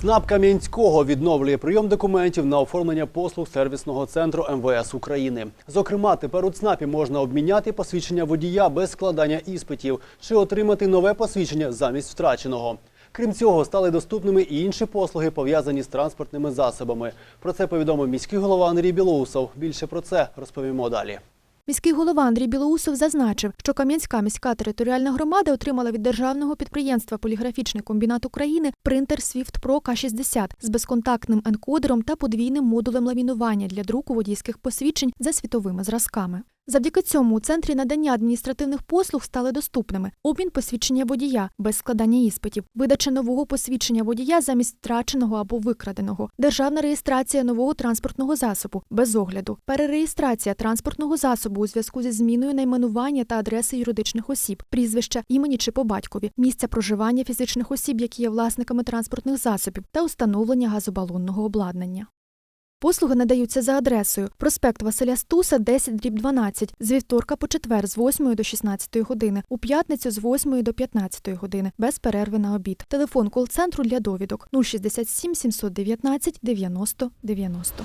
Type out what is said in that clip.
ЦНАП Кам'янського відновлює прийом документів на оформлення послуг сервісного центру МВС України. Зокрема, тепер у ЦНАПі можна обміняти посвідчення водія без складання іспитів чи отримати нове посвідчення замість втраченого. Крім цього, стали доступними і інші послуги, пов'язані з транспортними засобами. Про це повідомив міський голова Андрій Білоусов. Більше про це розповімо далі. Міський голова Андрій Білоусов зазначив, що Кам'янська міська територіальна громада отримала від державного підприємства Поліграфічний комбінат України принтер Swift Pro К-60 з безконтактним енкодером та подвійним модулем ламінування для друку водійських посвідчень за світовими зразками. Завдяки цьому у центрі надання адміністративних послуг стали доступними обмін посвідчення водія без складання іспитів, видача нового посвідчення водія замість втраченого або викраденого, державна реєстрація нового транспортного засобу без огляду, перереєстрація транспортного засобу у зв'язку зі зміною найменування та адреси юридичних осіб, прізвища, імені чи по батькові, місця проживання фізичних осіб, які є власниками транспортних засобів, та установлення газобалонного обладнання. Послуги надаються за адресою проспект Василя Стуса, 10 дріб 12, з вівторка по четвер з 8 до 16 години, у п'ятницю з 8 до 15 години, без перерви на обід. Телефон кол-центру для довідок 067 719 90 90.